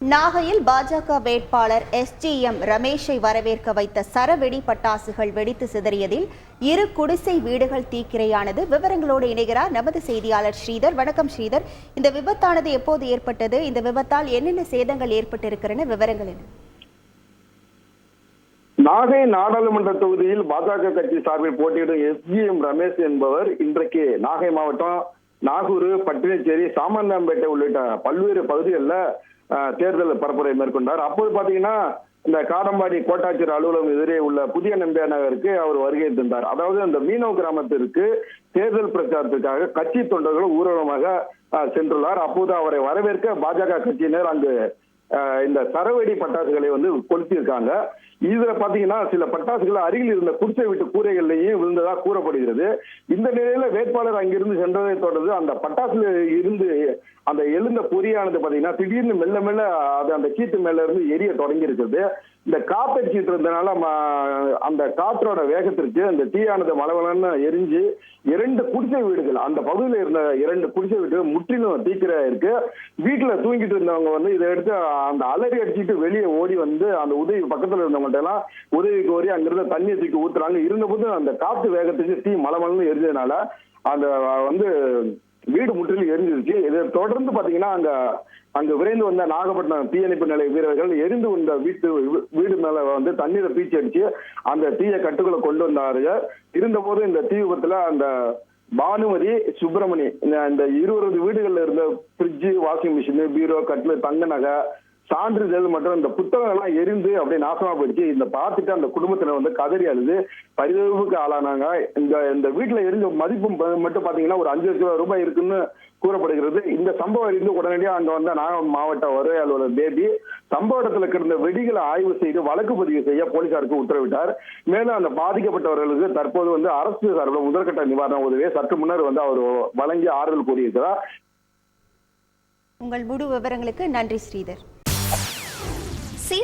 நாகையில் பாஜக வேட்பாளர் எஸ்ஜிஎம் ரமேஷை வரவேற்க வைத்த சரவெடி பட்டாசுகள் வெடித்து சிதறியதில் இரு குடிசை வீடுகள் தீக்கிரையானது. விவரங்களோடு இணைகிறார் நமது செய்தியாளர் ஸ்ரீதர். வணக்கம் ஸ்ரீதர். இந்த விபத்தானது எப்போது ஏற்பட்டது? இந்த விபத்தால் என்னென்ன சேதங்கள் ஏற்பட்டிருக்கிறன விவரங்கள் என்ன? நாகை நாடாளுமன்ற தொகுதியில் பாஜக கட்சி சார்பில் போட்டியிடும் எஸ்ஜிஎம் ரமேஷ் என்பவர் இன்றைக்கு நாகை மாவட்டம் நாகூர் பட்டினச்சேரி சாமந்தாம்பேட்டை உள்ளிட்ட பல்வேறு பகுதிகளில் தேர்தல் பரப்புரை மேற்கொண்டார். அப்போது பாத்தீங்கன்னா இந்த காடம்பாடி கோட்டாட்சியர் அலுவலகம் எதிரே உள்ள புதிய நம்பியா நகருக்கு அவர் வருகை தந்தார். அதாவது அந்த மீனவ கிராமத்திற்கு தேர்தல் பிரச்சாரத்திற்காக கட்சி தொண்டர்கள் ஊர்வலமாக சென்றுள்ளார். அப்போது அவரை வரவேற்க பாஜக கட்சியினர் அங்கு இந்த சரவெடி பட்டாசுகளை வந்து கொளுத்தியிருக்காங்க. இதுல பாத்தீங்கன்னா சில பட்டாசுகள் அருகில் இருந்த குடிசை வீட்டு கூரைகள்லையும் விழுந்ததா கூறப்படுகிறது. இந்த நிலையில வேட்பாளர் அங்கிருந்து சென்றதை தொடர்ந்து அந்த பட்டாசுல இருந்து அந்த எழுந்த பொறியானது பாத்தீங்கன்னா திடீர்னு மெல்ல மெல்ல அது அந்த கீட்டு மேல இருந்து எரிய தொடங்கி இருக்குது இந்த காத்தடிச்சிட்டு இருந்தனால ம- அந்த காற்றோட வேகத்திற்கு அந்த தீயானது மலவலன்னு எரிஞ்சு இரண்டு குடிசை வீடுகள் அந்த பகுதியில் இருந்த இரண்டு குடிசை வீடுகள் முற்றிலும் தீக்கிர இருக்கு. வீட்டுல தூங்கிட்டு இருந்தவங்க வந்து இதை எடுத்து அந்த அலறி அடிச்சிட்டு வெளியே ஓடி வந்து அந்த உதவி பக்கத்துல இருந்தவங்கள்ட்ட எல்லாம் உதவி கோரி அங்கிருந்த தண்ணியை தூக்கி ஊத்துறாங்க. இருந்தபோது அந்த காத்து வேகத்துக்கு தீ மலமலன்னு எரிஞ்சதுனால அந்த வந்து வீடு முற்றிலும் எரிஞ்சிருச்சு. இதை தொடர்ந்து பாத்தீங்கன்னா அங்க அங்க விரைந்து வந்த நாகப்பட்டினம் தீயணைப்பு நிலைய வீரர்கள் எரிந்து வந்த வீட்டு வீடு மேல வந்து தண்ணீரை பீச்சி அடிச்சு அந்த தீய கட்டுக்குள்ள கொண்டு வந்தார்கள் இருந்தபோது இந்த தீ விபத்துல அந்த பானுமதி சுப்பிரமணி இந்த- இருபது வீடுகள்ல இருந்த ஃப்ரிட்ஜு வாஷிங் மிஷின் பீரோ கட்டில் தங்க நகை சான்றிதழ் மற்றும் இந்த புத்தகம் எல்லாம் எரிந்து அப்படியே நாசமா போயிடுச்சு. இந்த பார்த்துட்டு அந்த குடும்பத்தினர் வந்து கதறி அழுது பரிதவிப்புக்கு ஆளானாங்க. இந்த இந்த வீட்டுல எரிஞ்ச மதிப்பு மட்டும் பாத்தீங்கன்னா ஒரு அஞ்சு லட்சம் ரூபாய் இருக்குன்னு கூறப்படுகிறது. இந்த சம்பவம் இருந்து உடனடியாக அங்க வந்த நாகம் மாவட்ட வருவாய் அலுவலர் பேபி சம்பவ இடத்துல கிடந்த வெடிகளை ஆய்வு செய்து வழக்கு பதிவு செய்ய போலீசாருக்கு உத்தரவிட்டார். மேலும் அந்த பாதிக்கப்பட்டவர்களுக்கு தற்போது வந்து அரசு சார்பில் முதற்கட்ட நிவாரண உதவியை சற்று முன்னர் வந்து அவர் வழங்கி ஆறுதல் கூறியிருக்கிறார். உங்கள் முழு விவரங்களுக்கு நன்றி ஸ்ரீதர்.